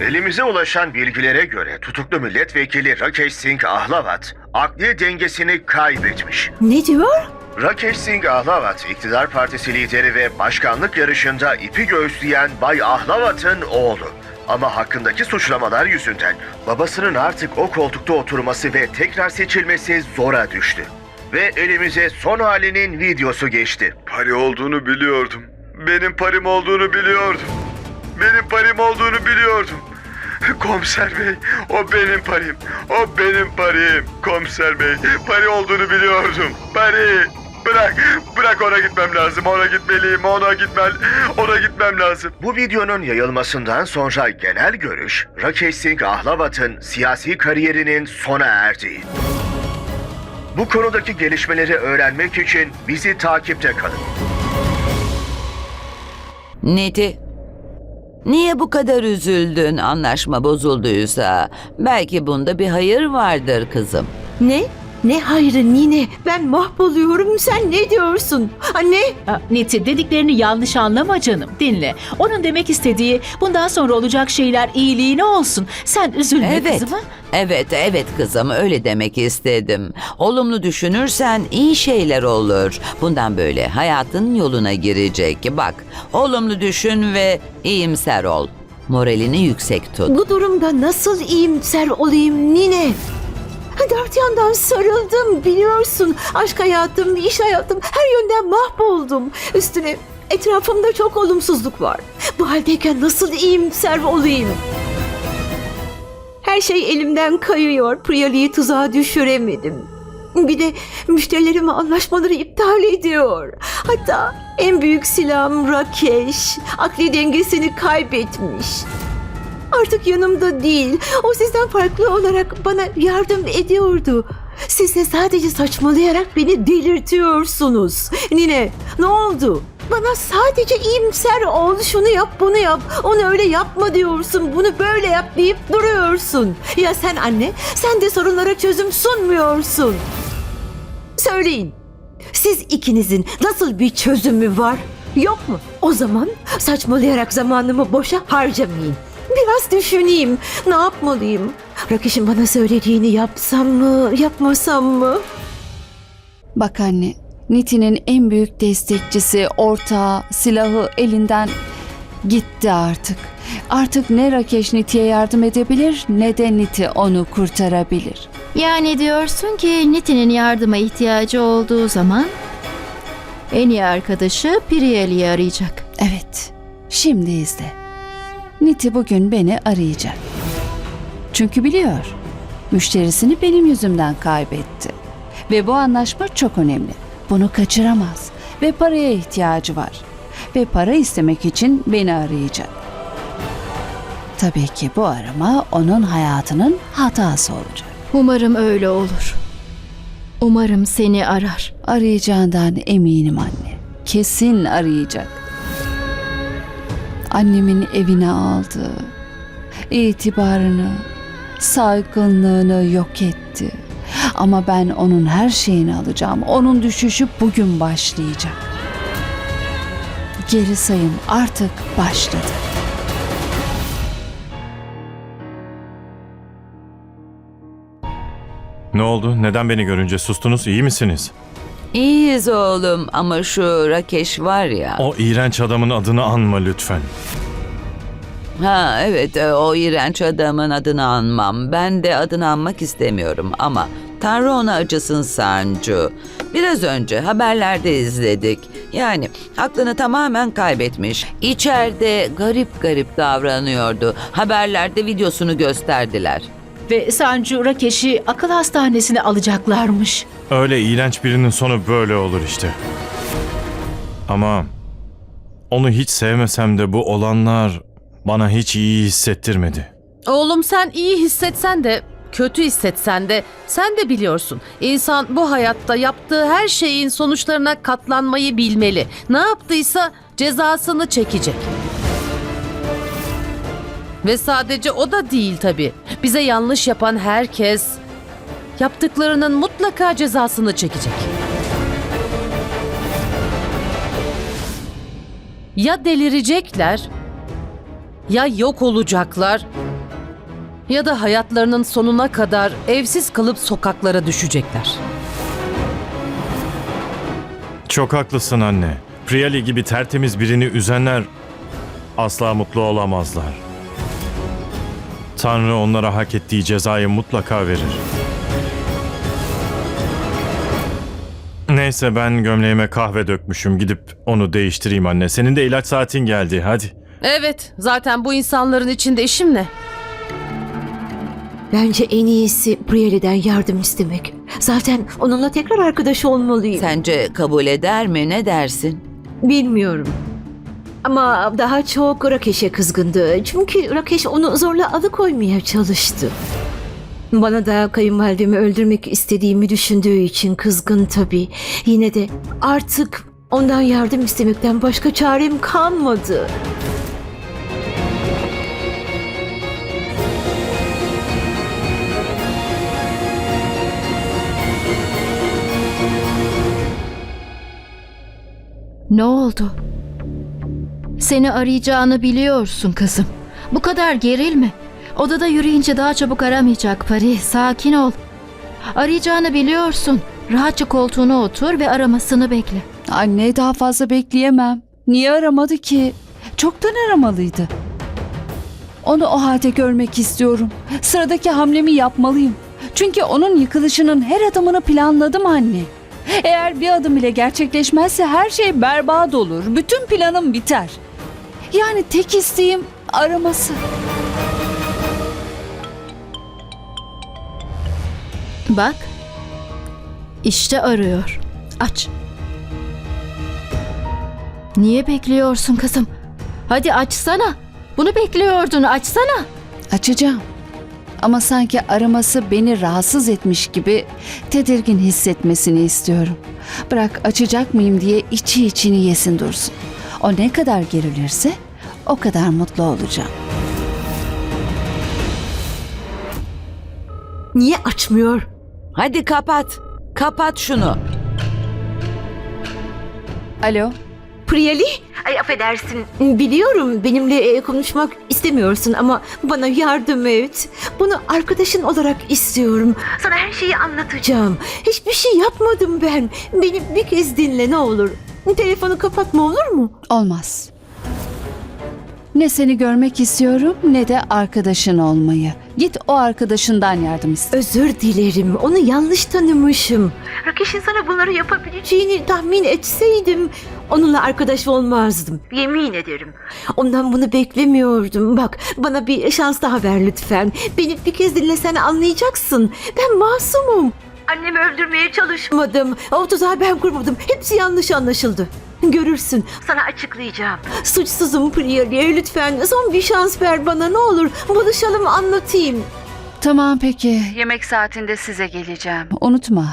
Elimize ulaşan bilgilere göre tutuklu milletvekili Rakesh Singh Ahlavat akli dengesini kaybetmiş. Ne diyor? Rakesh Singh Ahlavat, iktidar partisi lideri ve başkanlık yarışında ipi göğüsleyen Bay Ahlavat'ın oğlu. Ama hakkındaki suçlamalar yüzünden babasının artık o koltukta oturması ve tekrar seçilmesi zora düştü. Ve elimize son halinin videosu geçti. Pari olduğunu biliyordum. Benim parim olduğunu biliyordum. Benim parim olduğunu biliyordum. Komiser bey, o benim parim. O benim parim. Komiser bey, pari olduğunu biliyordum. Pari. Bırak, bırak ona gitmem lazım. Ona gitmeliyim, ona gitmem, ona gitmem lazım. Bu videonun yayılmasından sonra genel görüş, Rakesh Singh Ahlavat'ın siyasi kariyerinin sona erdiği. Bu konudaki gelişmeleri öğrenmek için bizi takipte kalın. Neti? Niye bu kadar üzüldün anlaşma bozulduysa? Belki bunda bir hayır vardır kızım. Ne? Ne hayrı Nine? Ben mahvoluyorum. Sen ne diyorsun? Anne? Aa, Neti dediklerini yanlış anlama canım. Dinle. Onun demek istediği bundan sonra olacak şeyler iyiliğine olsun. Sen üzülme Evet. kızım ha? Evet, evet kızım öyle demek istedim. Olumlu düşünürsen iyi şeyler olur. Bundan böyle hayatın yoluna girecek. Bak, olumlu düşün ve iyimser ol. Moralini yüksek tut. Bu durumda nasıl iyimser olayım Nine? Dört yandan sarıldım biliyorsun. Aşk hayatım, iş hayatım her yönden mahvoldum. Üstüne etrafımda çok olumsuzluk var. Bu haldeyken nasıl iyimser olayım? Her şey elimden kayıyor. Priyali'yi tuzağa düşüremedim. Bir de müşterilerime anlaşmaları iptal ediyor. Hatta en büyük silahım Rakesh. Akli dengesini kaybetmiş. Artık yanımda değil. O sizden farklı olarak bana yardım ediyordu. Siz de sadece saçmalayarak beni delirtiyorsunuz. Nine, ne oldu? Bana sadece iyimser ol, şunu yap, bunu yap. Onu öyle yapma diyorsun, bunu böyle yap deyip duruyorsun. Ya sen anne, sen de sorunlara çözüm sunmuyorsun. Söyleyin. Siz ikinizin nasıl bir çözümü var? Yok mu? O zaman saçmalayarak zamanımı boşa harcamayayım. Biraz düşüneyim. Ne yapmalıyım? Rakiş'in bana söylediğini yapsam mı, yapmasam mı? Bak anne, Niti'nin en büyük destekçisi, ortağı, silahı elinden gitti artık. Artık ne Rakeş Niti'ye yardım edebilir ne de Niti onu kurtarabilir. Yani diyorsun ki Nitin'in yardıma ihtiyacı olduğu zaman en iyi arkadaşı Priyali'yi arayacak. Evet, şimdi izle. Niti bugün beni arayacak. Çünkü biliyor, müşterisini benim yüzümden kaybetti. Ve bu anlaşma çok önemli. Bunu kaçıramaz ve paraya ihtiyacı var. Ve para istemek için beni arayacak. Tabii ki bu arama onun hayatının hatası olacak. Umarım öyle olur. Umarım seni arar. Arayacağından eminim anne. Kesin arayacak. Annemin evine aldı. itibarını, saygınlığını yok etti. Ama ben onun her şeyini alacağım. Onun düşüşü bugün başlayacak. Geri sayım artık başladı. Ne oldu? Neden beni görünce sustunuz? İyi misiniz? İyiyiz oğlum ama şu Rakeş var ya. O iğrenç adamın adını anma lütfen. Ha evet e, o iğrenç adamın adını anmam. Ben de adını anmak istemiyorum ama Tanrı ona acısın Sancu. Biraz önce haberlerde izledik. Yani aklını tamamen kaybetmiş. İçeride garip garip davranıyordu. Haberlerde videosunu gösterdiler. Ve Sancu Rakeş'i akıl hastanesine alacaklarmış. Öyle iğrenç birinin sonu böyle olur işte. Ama onu hiç sevmesem de bu olanlar bana hiç iyi hissettirmedi. Oğlum sen iyi hissetsen de kötü hissetsen de sen de biliyorsun. İnsan bu hayatta yaptığı her şeyin sonuçlarına katlanmayı bilmeli. Ne yaptıysa cezasını çekecek. Ve sadece o da değil tabii. Bize yanlış yapan herkes yaptıklarının mutlaka cezasını çekecek. Ya delirecekler ya yok olacaklar ya da hayatlarının sonuna kadar evsiz kalıp sokaklara düşecekler. Çok haklısın anne. Priyali gibi tertemiz birini üzenler asla mutlu olamazlar. Tanrı onlara hak ettiği cezayı mutlaka verir. Neyse ben gömleğime kahve dökmüşüm. Gidip onu değiştireyim anne. Senin de ilaç saatin geldi. Hadi. Evet, zaten bu insanların içinde işim ne? Bence en iyisi Priyali'den yardım istemek. Zaten onunla tekrar arkadaş olmalıyım. Sence kabul eder mi? Ne dersin? Bilmiyorum. Ama daha çok Rakeş'e kızgındı. Çünkü Rakeş onu zorla alıkoymaya çalıştı. Bana da kayınvalidemi öldürmek istediğimi düşündüğü için kızgın tabii. Yine de artık ondan yardım istemekten başka çarem kalmadı. Ne oldu? Seni arayacağını biliyorsun kızım. Bu kadar gerilme. Odada yürüyünce daha çabuk aramayacak Pari. Sakin ol. Arayacağını biliyorsun. Rahatça koltuğuna otur ve aramasını bekle. Anne daha fazla bekleyemem. Niye aramadı ki? Çoktan aramalıydı. Onu o halde görmek istiyorum. Sıradaki hamlemi yapmalıyım. Çünkü onun yıkılışının her adımını planladım anne. Eğer bir adım bile gerçekleşmezse her şey berbat olur. Bütün planım biter. Yani tek isteğim araması. Bak. İşte arıyor. Aç. Niye bekliyorsun kızım? Hadi açsana. Bunu bekliyordun. Açsana. Açacağım. Ama sanki araması beni rahatsız etmiş gibi tedirgin hissetmesini istiyorum. Bırak açacak mıyım diye içi içini yesin dursun. O ne kadar gerilirse o kadar mutlu olacağım. Niye açmıyor? Hadi kapat. Kapat şunu. Alo, Priyali? Ay affedersin. Biliyorum benimle e, konuşmak istemiyorsun ama bana yardım et. Bunu arkadaşın olarak istiyorum. Sana her şeyi anlatacağım. Hiçbir şey yapmadım ben. Beni bir kez dinle ne olur. Telefonu kapatma olur mu? olmaz. Ne seni görmek istiyorum ne de arkadaşın olmayı. Git o arkadaşından yardım iste. Özür dilerim. Onu yanlış tanımışım. Rakeş'in sana bunları yapabileceğini tahmin etseydim onunla arkadaş olmazdım. Yemin ederim. Ondan bunu beklemiyordum. Bak bana bir şans daha ver lütfen. Beni bir kez dinlesen anlayacaksın. Ben masumum. Annemi öldürmeye çalışmadım. O tuzağı ben kurmadım. Hepsi yanlış anlaşıldı. Görürsün. Sana açıklayacağım. Suçsuzum Priyali'ye. Lütfen son bir şans ver bana ne olur. Buluşalım anlatayım. Tamam peki. Yemek saatinde size geleceğim. Unutma.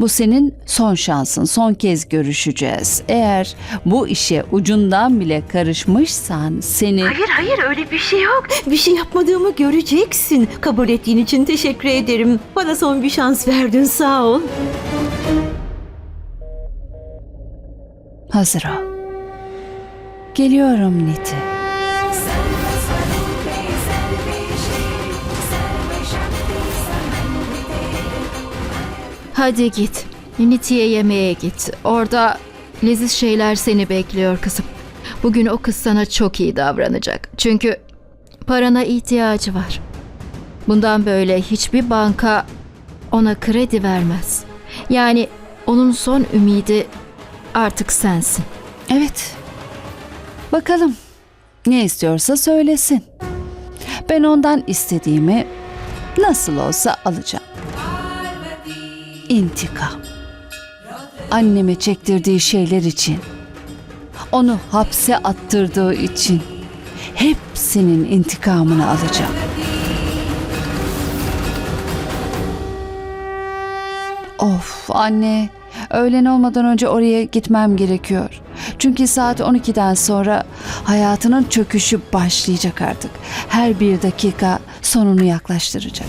Bu senin son şansın. Son kez görüşeceğiz. Eğer bu işe ucundan bile karışmışsan seni... Hayır hayır öyle bir şey yok. Bir şey yapmadığımı göreceksin. Kabul ettiğin için teşekkür ederim. Bana son bir şans verdin sağ ol. Hazır ol. Geliyorum Niti. Hadi git. Niti'ye yemeğe git. Orada leziz şeyler seni bekliyor kızım. Bugün o kız sana çok iyi davranacak. Çünkü parana ihtiyacı var. Bundan böyle hiçbir banka ona kredi vermez. Yani onun son ümidi artık sensin. Evet. Bakalım. Ne istiyorsa söylesin. Ben ondan istediğimi nasıl olsa alacağım. İntikam. Anneme çektirdiği şeyler için. Onu hapse attırdığı için. Hepsinin intikamını alacağım. Of anne. Öğlen olmadan önce oraya gitmem gerekiyor. Çünkü saat 12'den sonra hayatının çöküşü başlayacak artık. Her bir dakika sonunu yaklaştıracak.